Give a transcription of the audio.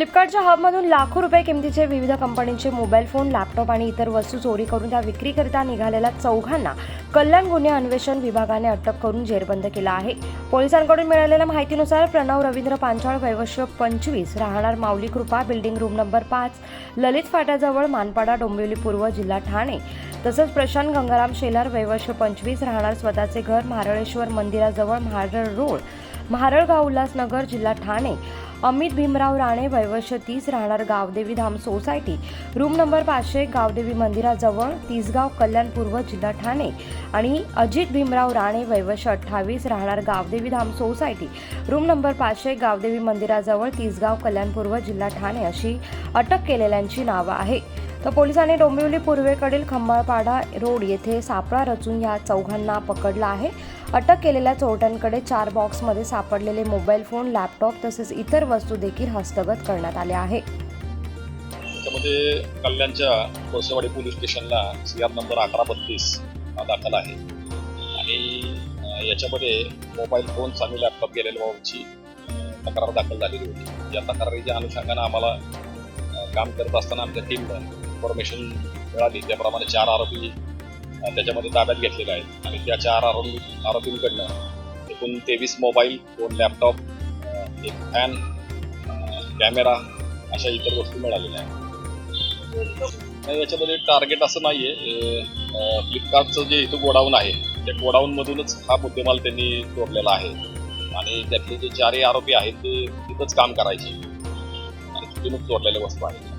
फ्लिपकार्टच्या हबमधून लाखो रुपये किमतीचे विविध कंपनीचे मोबाईल फोन लॅपटॉप आणि इतर वस्तू चोरी करून त्या विक्रीकरिता निघालेल्या चौघांना कल्याण गुन्हे अन्वेषण विभागाने अटक करून जेरबंद केला आहे. पोलिसांकडून मिळालेल्या माहितीनुसार प्रणव रवींद्र पांचाळ वैवश्य पंचवीस राहणार माऊली कृपा बिल्डिंग रूम नंबर पाच ललित फाट्याजवळ मानपाडा डोंबिवली पूर्व जिल्हा ठाणे. तसंच प्रशांत गंगाराम शेलार वैवश्य पंचवीस राहणार स्वतःचे घर महारळेश्वर मंदिराजवळ महारळ रोड महारळगाव उल्हासनगर जिल्हा ठाणे. अमित भीमराव राणे वयवर्ष तीस राहणार Gavdevi Dham society. Room number पाचशे गावदेवी मंदिराजवळ तिसगाव कल्याण पूर्व जिल्हा ठाणे. आणि अजित भीमराव राणे वयवर्ष अठ्ठावीस राहणार Gavdevi Dham society. Room number पाचशे गावदेवी मंदिराजवळ तिसगाव कल्याण पूर्व जिल्हा ठाणे अशी अटक केलेल्यांची नावं आहे तर पोलिसांनी डोंबिवली पूर्वेकडील खंबाळपाडा रोड येथे सापळा रचून या चौघांना पकडला आहे. अटक केलेल्या चोरट्यांकडे चार बॉक्समध्ये सापडलेले मोबाईल फोन लॅपटॉप तसेच इतर वस्तू देखील हस्तगत करण्यात आल्या आहे. त्यामध्ये कल्याणच्या कोळसेवाडी पोलीस स्टेशनला सी आर नंबर अकरा बत्तीस हा दाखल आहे. आणि याच्यामध्ये मोबाईल फोन्स आणि लॅपटॉप गेलेल्या बाबतची तक्रार दाखल झालेली होती. या तक्रारीच्या अनुषंगानं आम्हाला काम करत असताना आमच्या टीमनं इन्फॉर्मेशन मिळाली त्याप्रमाणे चार आरोपी त्याच्यामध्ये ताब्यात घेतलेले आहेत. आणि त्या चार आरोपी आरोपींकडनं एकूण तेवीस मोबाईल दोन लॅपटॉप एक फॅन कॅमेरा अशा इतर वस्तू मिळालेल्या आहेत. याच्यामध्ये टार्गेट असं नाही आहे फ्लिपकार्टचं जे इथं गोडाऊन आहे त्या गोडाऊनमधूनच हा मुद्देमाल त्यांनी तोडलेला आहे. आणि त्यातले जे चारही आरोपी आहेत ते तिथंच काम करायचे. आणि तिथूनच तोडलेल्या वस्तू आहेत.